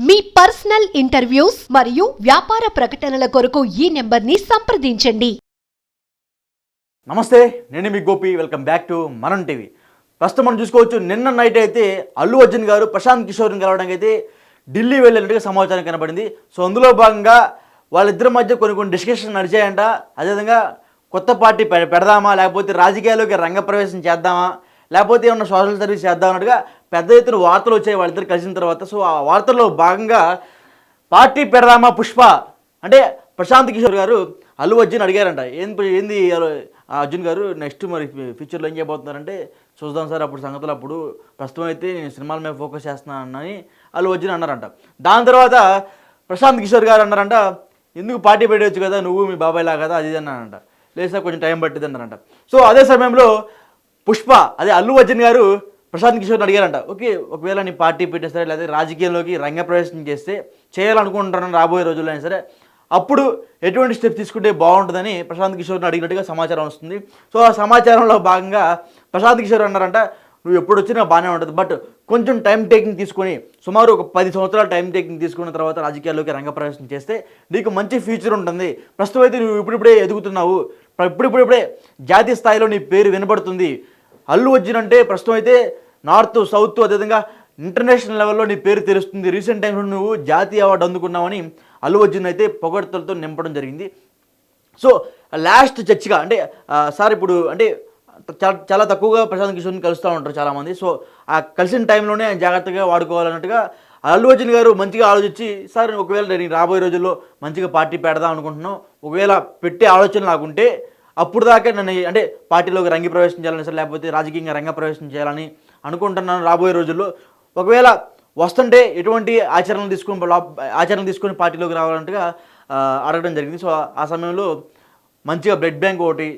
మీ personal interviews మరియు వ్యాపార ప్రకటనల కొరకు ఈ నెంబర్ని సంప్రదించండి. నమస్తే నేను మీ Gopi. Welcome back to Manam TV. ప్రస్తుతం మనం చూసుకోవచ్చు నిన్న నైట్ అయితే అల్లు అర్జున్ గారు ప్రశాంత్ కిషోర్ని కలవడానికి అయితే ఢిల్లీ వెళ్ళినట్టుగా సమాచారం కనబడింది. సో అందులో భాగంగా వాళ్ళిద్దరి మధ్య కొన్ని కొన్ని డిస్కషన్ నడిచాయంట. అదేవిధంగా కొత్త పార్టీ పె- పెడదామా లేకపోతే రాజకీయాల్లోకి రంగప్రవేశం చేద్దామా లేకపోతే ఏమన్నా సోషల్ సర్వీస్ చేద్దాం అన్నట్టుగా పెద్ద ఎత్తున వార్తలు వచ్చాయి వాళ్ళిద్దరు కలిసిన తర్వాత. సో ఆ వార్తల్లో భాగంగా పార్టీ పెడదామా పుష్ప? అంటే ప్రశాంత్ కిషోర్ గారు అల్లు అర్జున్ అడిగారంట. ఏం ఏంది అర్జున్ గారు నెక్స్ట్ మరి ఫ్యూచర్లో ఏం చేయబోతున్నారంటే చూద్దాం సార్ అప్పుడు సంగతులు అప్పుడు. ప్రస్తుతం అయితే నేను సినిమాల మీద ఫోకస్ చేస్తున్నానని అల్లు అర్జున్ అన్నారంట. దాని తర్వాత ప్రశాంత్ కిషోర్ గారు అన్నారంట ఎందుకు పార్టీ పెట్టవచ్చు కదా నువ్వు మీ బాబాయ్ లా కదా? అది ఇది అన్నారంట. లేదు సార్ కొంచెం టైం పట్టింది అన్నారంట. సో అదే సమయంలో పుష్ప అదే అల్లు అర్జున్ గారు ప్రశాంత్ కిషోర్ అడిగారంట ఓకే ఒకవేళ నీ పార్టీ పెట్టేస్తే లేదా రాజకీయాల్లోకి రంగప్రవేశం చేస్తే చేయాలనుకుంటున్నాను రాబోయే రోజుల్లో అయినా సరే అప్పుడు ఎటువంటి స్టెప్ తీసుకుంటే బాగుంటుందని ప్రశాంత్ కిషోర్ని అడిగినట్టుగా సమాచారం వస్తుంది. సో ఆ సమాచారంలో భాగంగా ప్రశాంత్ కిషోర్ అన్నారంట నువ్వు ఎప్పుడు వచ్చినా బాగానే ఉంటుంది బట్ కొంచెం టైం టేకింగ్ తీసుకొని సుమారు ఒక పది సంవత్సరాల టైం టేకింగ్ తీసుకున్న తర్వాత రాజకీయాల్లోకి రంగప్రవేశం చేస్తే నీకు మంచి ఫ్యూచర్ ఉంటుంది. ప్రస్తుతం అయితే నువ్వు ఇప్పుడిప్పుడే ఎదుగుతున్నావు ఇప్పుడిప్పుడిప్పుడే జాతీయ స్థాయిలో నీ పేరు వినబడుతుంది అల్లు అర్జున్ అంటే ప్రస్తుతం అయితే నార్త్ సౌత్ అదేవిధంగా ఇంటర్నేషనల్ లెవెల్లో నీ పేరు తెలుస్తుంది. రీసెంట్ టైంలో నువ్వు జాతీయ అవార్డు అందుకున్నావని అల్లు అర్జున్ అయితే పొగడ్తలతో నింపడం జరిగింది. సో లాస్ట్ చర్చిగా అంటే సార్ ఇప్పుడు అంటే చాలా చాలా తక్కువగా ప్రశాంత్ కిషోర్ని కలుస్తూ ఉంటారు చాలామంది. సో ఆ కలిసిన టైంలోనే జాగ్రత్తగా వాడుకోవాలన్నట్టుగా అల్లు అర్జున్ గారు మంచిగా ఆలోచించి సార్ ఒకవేళ నేను రాబోయే రోజుల్లో మంచిగా పార్టీ పెడదాం అనుకుంటున్నాం ఒకవేళ పెట్టే ఆలోచన నాకుంటే అప్పుడు దాకా నన్ను అంటే పార్టీలోకి రంగి ప్రవేశం చేయాలని సరే లేకపోతే రాజకీయంగా రంగ ప్రవేశం చేయాలని అనుకుంటున్నాను రాబోయే రోజుల్లో. ఒకవేళ వస్తుంటే ఎటువంటి ఆచరణలు తీసుకొని ఆచరణ ఆచరణలు తీసుకొని పార్టీలోకి రావాలంటగా అడగడం జరిగింది. సో ఆ సమయంలో మంచిగా బ్లడ్ బ్యాంక్ ఒకటి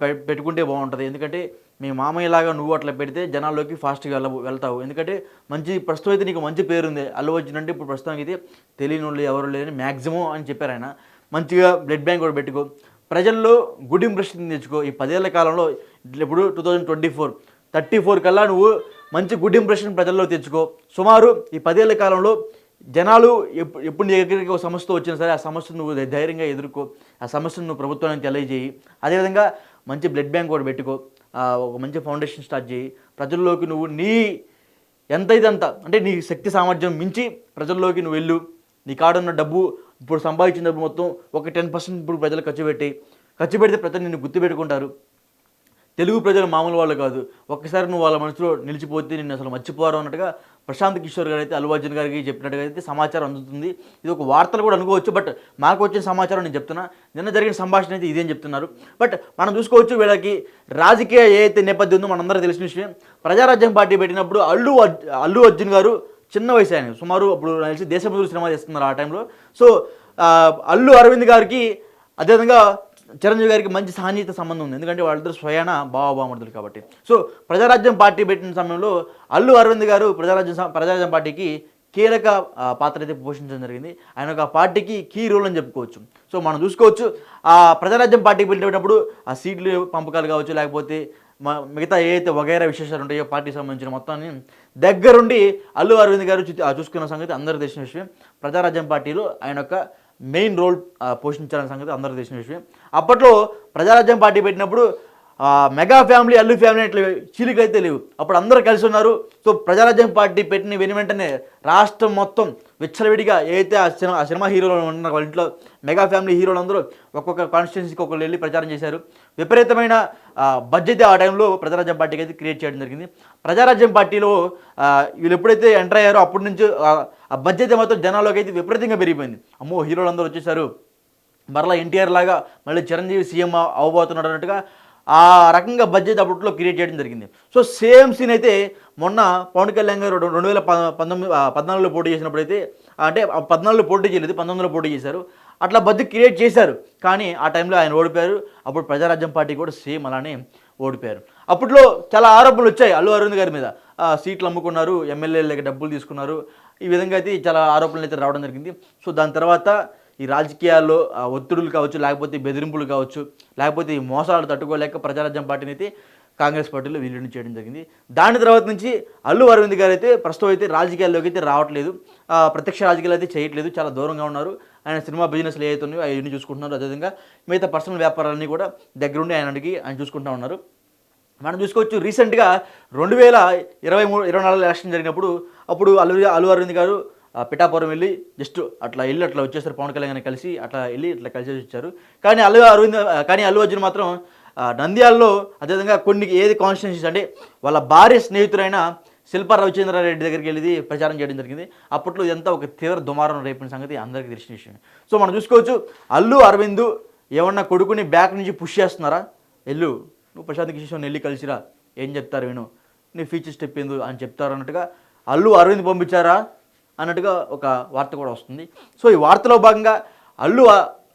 పె- పెట్టుకుంటే బాగుంటుంది. ఎందుకంటే మీ మామయ్యలాగా నువ్వు అట్లా పెడితే జనాల్లోకి ఫాస్ట్గా వెళ్ళ వెళ్తావు. ఎందుకంటే మంచి ప్రస్తుతం అయితే నీకు మంచి పేరుంది. అల్లు అర్జున్ అంటే ఇప్పుడు ప్రస్తుతానికి అయితే తెలియని వాళ్ళు ఎవరు లేదని మ్యాక్సిమం అని చెప్పారు ఆయన. మంచిగా బ్లడ్ బ్యాంక్ కూడా పెట్టుకో. ప్రజల్లో గుడి ఇంప్రెషన్ తెచ్చుకో. ఈ పదేళ్ళ కాలంలో ఇప్పుడు two thousand twenty four thirty four కల్లా నువ్వు మంచి గుడ్ ఇంప్రెషన్ ప్రజల్లో తెచ్చుకో. సుమారు ఈ పదేళ్ళ కాలంలో జనాలు ఎప్పుడు ఎప్పుడు నీ దగ్గరికి ఒక సమస్య వచ్చినా సరే ఆ సమస్యను నువ్వు ధైర్యంగా ఎదుర్కో. ఆ సమస్యను నువ్వు ప్రభుత్వానికి తెలియజేయి. అదేవిధంగా మంచి బ్లడ్ బ్యాంక్ కూడా పెట్టుకో. ఒక మంచి ఫౌండేషన్ స్టార్ట్ చేయి. ప్రజల్లోకి నువ్వు నీ ఎంతైతే అంత అంటే నీ శక్తి సామర్థ్యం మించి ప్రజల్లోకి నువ్వు వెళ్ళు. నీ కాడున్న డబ్బు ఇప్పుడు సంపాదించిన డబ్బు మొత్తం ఒక టెన్ పర్సెంట్ ఇప్పుడు ప్రజలు ఖర్చు పెట్టి ఖర్చు పెడితే ప్రజలు నిన్ను గుర్తుపెట్టుకుంటారు తెలుగు ప్రజలు మామూలు వాళ్ళు కాదు. ఒక్కసారి నువ్వు వాళ్ళ మనసులో నిలిచిపోతే నిన్ను అసలు మర్చిపోరు అన్నట్టుగా ప్రశాంత్ కిషోర్ గారు అయితే అల్లు అర్జున్ గారికి చెప్పినట్టుగా అయితే సమాచారం అందుతుంది. ఇది ఒక వార్తలు కూడా అనుకోవచ్చు బట్ మాకు వచ్చిన సమాచారం నేను చెప్తున్నా. నిన్న జరిగిన సంభాషణ అయితే ఇదేం చెప్తున్నారు. బట్ మనం చూసుకోవచ్చు వీళ్ళకి రాజకీయ ఏ అయితే నేపథ్యం ఉందో మనందరూ తెలిసిన విషయం. ప్రజారాజ్యం పార్టీ పెట్టినప్పుడు అల్లు అర్జు- అల్లు అర్జున్ గారు చిన్న వయసు ఆయన. సుమారు అప్పుడు నాకు తెలిసి సినిమా చేస్తున్నారు ఆ టైంలో. సో అల్లు అరవింద్ గారికి అదేవిధంగా చిరంజీవి గారికి మంచి సాన్నిహిత సంబంధం ఉంది. ఎందుకంటే వాళ్ళిద్దరు స్వయాన బావబామర్దులు కాబట్టి. సో ప్రజారాజ్యం పార్టీ పెట్టిన సమయంలో అల్లు అరవింద్ గారు ప్రజారాజ్యం ప్రజారాజ్యం పార్టీకి కీలక పాత్ర అయితే పోషించడం జరిగింది. ఆయన ఒక పార్టీకి కీ రోల్ అని చెప్పుకోవచ్చు. సో మనం చూసుకోవచ్చు ఆ ప్రజారాజ్యం పార్టీకి వెళ్ళేటప్పుడు ఆ సీట్లు పంపకాలు కావచ్చు లేకపోతే మిగతా ఏదైతే వగైరా విశేషాలు ఉంటాయో పార్టీకి సంబంధించిన మొత్తాన్ని దగ్గరుండి అల్లు అరవింద్ గారు చూ- చూసుకున్న సంగతి అందరూ తెలిసిన విషయం ప్రజారాజ్యం పార్టీలో ఆయన యొక్క మెయిన్ రోల్ పోషించాలనే సంగతి అందరూ తెలిసిన విషయం అప్పట్లో ప్రజారాజ్యం పార్టీ పెట్టినప్పుడు మెగా ఫ్యామిలీ అల్లు ఫ్యామిలీ అట్లా చీలికైతే లేవు. అప్పుడు అందరూ కలిసి ఉన్నారు. సో ప్రజారాజ్యం పార్టీ పెట్టిన వెను వెంటనే రాష్ట్రం మొత్తం విచ్చలవిడిగా ఏదైతే ఆ సినిమా ఆ సినిమా హీరోలు ఉన్నారు వాళ్ళ ఇంట్లో మెగా ఫ్యామిలీ హీరోలు అందరూ ఒక్కొక్క కాన్స్టిట్యున్సీకి ఒకళ్ళు వెళ్ళి ప్రచారం చేశారు. విపరీతమైన బడ్జెట్ ఆ టైంలో ప్రజారాజ్యం పార్టీకి అయితే క్రియేట్ చేయడం జరిగింది. ప్రజారాజ్యం పార్టీలో వీళ్ళు ఎప్పుడైతే ఎంటర్ అయ్యారో అప్పటి నుంచి ఆ, ఆ బడ్జెట్ మొత్తం జనాల్లోకి అయితే విపరీతంగా పెరిగిపోయింది. అమ్మో హీరోలు అందరూ వచ్చేసారు. మరలా ఎన్టీఆర్ లాగా మళ్ళీ చిరంజీవి సీఎం అవబోతున్నాడు అన్నట్టుగా ఆ రకంగా బడ్జెట్ అప్పట్లో క్రియేట్ చేయడం జరిగింది. సో సేమ్ సీన్ అయితే మొన్న పవన్ కళ్యాణ్ గారు రెండు వేల పంతొమ్మిది పద్నాలుగులో పోటీ చేసినప్పుడు అయితే అంటే పద్నాలుగులో పోటీ చేయలేదు పంతొమ్మిదిలో పోటీ చేశారు. అట్లా బడ్జెట్ క్రియేట్ చేశారు. కానీ ఆ టైంలో ఆయన ఓడిపోయారు. అప్పుడు ప్రజారాజ్యం పార్టీ కూడా సేమ్ అలానే ఓడిపోయారు. అప్పట్లో చాలా ఆరోపణలు వచ్చాయి అల్లు అరవింద్ గారి మీద. సీట్లు అమ్ముకున్నారు ఎమ్మెల్యేలకి డబ్బులు తీసుకున్నారు. ఈ విధంగా అయితే చాలా ఆరోపణలు అయితే రావడం జరిగింది. సో దాని తర్వాత ఈ రాజకీయాల్లో ఒత్తిడులు కావచ్చు లేకపోతే బెదిరింపులు కావచ్చు లేకపోతే ఈ మోసాలు తట్టుకోలేక ప్రజారాజ్యం పార్టీని అయితే కాంగ్రెస్ పార్టీలో విలీనం చేయడం జరిగింది. దాని తర్వాత నుంచి అల్లు అరవింద్ గారు అయితే ప్రస్తుతం అయితే రాజకీయాల్లోకి అయితే రావట్లేదు. ప్రత్యక్ష రాజకీయాలు అయితే చేయట్లేదు. చాలా దూరంగా ఉన్నారు. ఆయన సినిమా బిజినెస్లు ఏవైతున్నాయో అవన్నీ చూసుకుంటున్నారు. అదేవిధంగా మిగతా పర్సనల్ వ్యాపారాలన్నీ కూడా దగ్గరుండి ఆయన అడిగి ఆయన చూసుకుంటూ ఉన్నారు. మనం చూసుకోవచ్చు రీసెంట్గా రెండు వేల ఇరవై మూడు ఇరవై నాలుగు ఎలక్షన్ జరిగినప్పుడు అప్పుడు అల్లు అల్లు అరవింద్ గారు పిఠాపురం వెళ్ళి జస్ట్ అట్లా వెళ్ళి అట్లా వచ్చేసారు పవన్ కళ్యాణ్ కలిసి అట్లా వెళ్ళి ఇట్లా కలిసి వచ్చారు కానీ అల్లు అరవింద్ కానీ అల్లు అర్జున్ మాత్రం నంద్యాలలో అదేవిధంగా కొన్ని ఏది కాన్స్టిట్యూన్సీస్ అంటే వాళ్ళ భార్య స్నేహితుడైన శిల్ప రవిచంద్రారెడ్డి దగ్గరికి వెళ్ళి ప్రచారం చేయడం జరిగింది. అప్పట్లో ఇదంతా ఒక తీవ్ర దుమారం రేపిన సంగతి అందరికీ తెలిసిన విషయం. సో మనం చూసుకోవచ్చు అల్లు అరవింద్ ఏమన్నా కొడుకుని బ్యాక్ నుంచి పుష్ చేస్తున్నారా? ఎల్లు నువ్వు ప్రశాంత్ కిషోర్ వెళ్ళి కలిసిరా ఏం చెప్తారు విను నీ ఫీచర్ స్టెప్ ఏందో అని చెప్తారు అన్నట్టుగా అల్లు అరవింద్ పంపించారా? అన్నట్టుగా ఒక వార్త కూడా వస్తుంది. సో ఈ వార్తలో భాగంగా అల్లు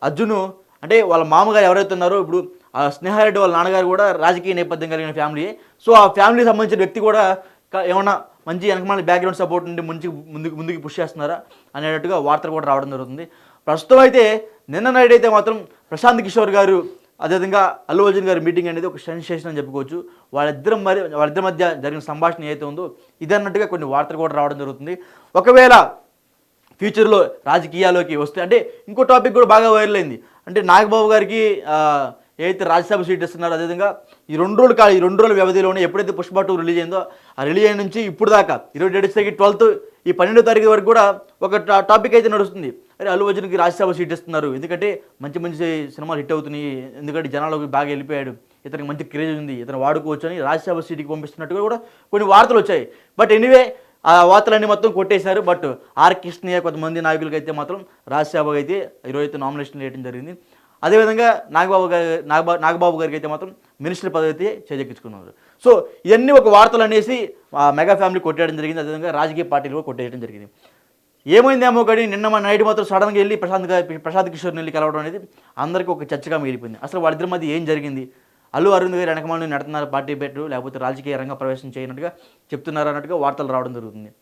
అర్జును అంటే వాళ్ళ మామగారు ఎవరైతే ఉన్నారో ఇప్పుడు ఆ స్నేహారెడ్డి వాళ్ళ నాన్నగారు కూడా రాజకీయ నేపథ్యం కలిగిన ఫ్యామిలీ సో ఆ ఫ్యామిలీకి సంబంధించిన వ్యక్తి కూడా ఏమన్నా మంచి వెనకమాల బ్యాక్గ్రౌండ్ సపోర్ట్ నుండి ముందు ముందుకు ముందుకు పుష్ చేస్తున్నారా అనేటట్టుగా వార్తలు కూడా రావడం జరుగుతుంది. ప్రస్తుతం అయితే నిన్న నైట్ అయితే మాత్రం ప్రశాంత్ కిషోర్ గారు అదేవిధంగా అల్లు అర్జున్ గారి మీటింగ్ అనేది ఒక సెన్సేషన్ అని చెప్పుకోవచ్చు. వాళ్ళిద్దరం మరి వాళ్ళిద్దరి మధ్య జరిగిన సంభాషణ ఏదైతే ఉందో ఇదన్నట్టుగా కొన్ని వార్తలు కూడా రావడం జరుగుతుంది. ఒకవేళ ఫ్యూచర్లో రాజకీయాల్లోకి వస్తే అంటే ఇంకో టాపిక్ కూడా బాగా వైరల్ అయింది. అంటే నాగబాబు గారికి ఏదైతే రాజ్యసభ సీట్ ఇస్తున్నారో అదేవిధంగా ఈ రెండు రోజులు కాదు ఈ రెండు రోజుల వ్యవధిలోనే ఎప్పుడైతే పుష్ప టూ రిలీజ్ అయిందో ఆ రిలీజ్ అయిన నుంచి ఇప్పుడు దాకా ఇరవై ఏడు ట్వెల్త్ ఈ పన్నెండో తారీఖు వరకు కూడా ఒక టా- టాపిక్ అయితే నడుస్తుంది. అరే అల్లు అర్జున్కి రాజ్యసభ సీట్ ఇస్తున్నారు. ఎందుకంటే మంచి మంచి సినిమాలు హిట్ అవుతున్నాయి. ఎందుకంటే జనాలకు బాగా వెళ్ళిపోయాడు. ఇతనికి మంచి క్రేజ్ ఉంది. ఇతను వాడుకోవచ్చు అని రాజ్యసభ సీట్కి పంపిస్తున్నట్టుగా కూడా కొన్ని వార్తలు వచ్చాయి. బట్ ఎనీవే ఆ వార్తలన్నీ మొత్తం కొట్టేశారు. బట్ ఆర్ కృష్ణయ్య కొంతమంది నాయకులకి అయితే మాత్రం రాజ్యసభకి అయితే ఈరోజు అయితే నామినేషన్ వేయడం జరిగింది. అదేవిధంగా నాగబాబు గారి నాగబా నాగబాబు గారికి అయితే మాత్రం మినిస్టర్ పదవి అయితే చేజెక్కించుకున్నారు. సో ఇవన్నీ ఒక వార్తలు అనేసి మెగా ఫ్యామిలీ కొట్టేయడం జరిగింది. అదేవిధంగా రాజకీయ పార్టీలు కూడా కొట్టేయడం జరిగింది. ఏమైందేమో గడి? నిన్న మా నైట్ మాత్రం సడన్గా వెళ్ళి ప్రశాంత్ గారి ప్రశాంత్ కిషోర్ని వెళ్ళి కలవడం అనేది అందరికీ ఒక చర్చగా మిగిలిపోయింది. అసలు వాళ్ళిద్దరి మధ్య ఏం జరిగింది? అల్లు అరుణ్ గారు వెనకమాలను నడుతున్నారు పార్టీ పెట్టు లేకపోతే రాజకీయ రంగ ప్రవేశం చేయనట్టుగా చెప్తున్నారు అన్నట్టుగా వార్తలు రావడం జరుగుతుంది.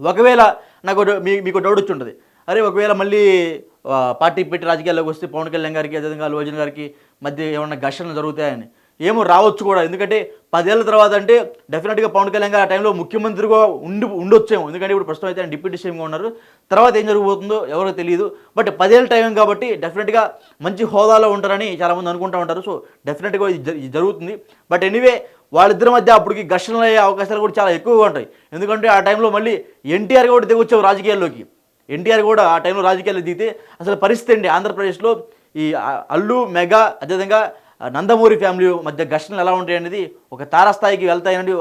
ఒకవేళ నాకు ఒక డౌ- మీ మీకు డౌట్ వచ్చి ఉంటుంది. అరే ఒకవేళ మళ్ళీ పార్టీ పెట్టి రాజకీయాల్లోకి వస్తే పవన్ కళ్యాణ్ గారికి అదేవిధంగా అల్లు అర్జున్ గారికి మధ్య ఏమన్నా ఘర్షణలు జరుగుతాయని. ఏమో రావచ్చు కూడా. ఎందుకంటే పదేళ్ళ తర్వాత అంటే డెఫినెట్గా పవన్ కళ్యాణ్ గారు ఆ టైంలో ముఖ్యమంత్రిగా ఉండి ఉండొచ్చేమో. ఎందుకంటే ఇప్పుడు ప్రస్తుతం అయితే ఆయన డిప్యూటీ సీఎంగా ఉన్నారు. తర్వాత ఏం జరగబోతుందో ఎవరో తెలియదు. బట్ పదేళ్ళ టైం కాబట్టి డెఫినెట్గా మంచి హోదాలో ఉంటారని చాలామంది అనుకుంటూ ఉంటారు. సో డెఫినెట్గా ఇది జరుగుతుంది. బట్ ఎనీవే వాళ్ళిద్దరి మధ్య అప్పటికి ఘర్షణలు అయ్యే అవకాశాలు కూడా చాలా ఎక్కువగా ఉంటాయి. ఎందుకంటే ఆ టైంలో మళ్ళీ ఎన్టీఆర్ కూడా దిగొచ్చావు రాజకీయాల్లోకి. ఎన్టీఆర్ కూడా ఆ టైంలో రాజకీయాలు దిగితే అసలు పరిస్థితి అండి ఆంధ్రప్రదేశ్లో ఈ అల్లు మెగా అదేవిధంగా నందమూరి ఫ్యామిలీ మధ్య ఘర్షణలు ఎలా ఉంటాయి అనేది ఒక తారాస్థాయికి వెళ్తాయి అనేది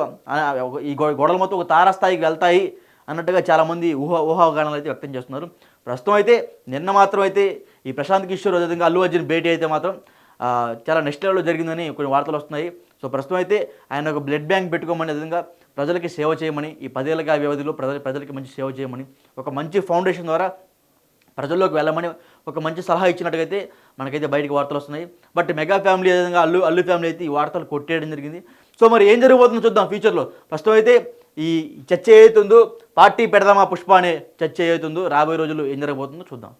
ఈ గొడవలు మొత్తం ఒక తారాస్థాయికి వెళ్తాయి అన్నట్టుగా చాలామంది ఊహ ఊహాగానాలు అయితే వ్యక్తం చేస్తున్నారు. ప్రస్తుతం అయితే నిన్న మాత్రం అయితే ఈ ప్రశాంత్ కిషోర్ అదేవిధంగా అల్లు అర్జున్ భేటీ అయితే మాత్రం చాలా నెక్స్ట్ లెవెల్లో జరిగిందని కొన్ని వార్తలు వస్తున్నాయి. సో ప్రస్తుతం అయితే ఆయన ఒక బ్లడ్ బ్యాంక్ పెట్టుకోమని విధంగా ప్రజలకి సేవ చేయమని ఈ పదేళ్ళకి వ్యవధిలో ప్రజల ప్రజలకి మంచి సేవ చేయమని ఒక మంచి ఫౌండేషన్ ద్వారా ప్రజల్లోకి వెళ్ళమని ఒక మంచి సలహా ఇచ్చినట్టుగైతే మనకైతే బయటకు వార్తలు వస్తున్నాయి. బట్ మెగా ఫ్యామిలీ విధంగా అల్లు అల్లు ఫ్యామిలీ అయితే ఈ వార్తలు కొట్టేయడం జరిగింది. సో మరి ఏం జరగబోతుందో చూద్దాం ఫ్యూచర్లో. ప్రస్తుతం అయితే ఈ చర్చ ఏదైతుందో పార్టీ పెడదామా పుష్ప అనే చర్చ ఏదైతుందో రాబోయే రోజుల్లో ఏం జరగబోతుందో చూద్దాం.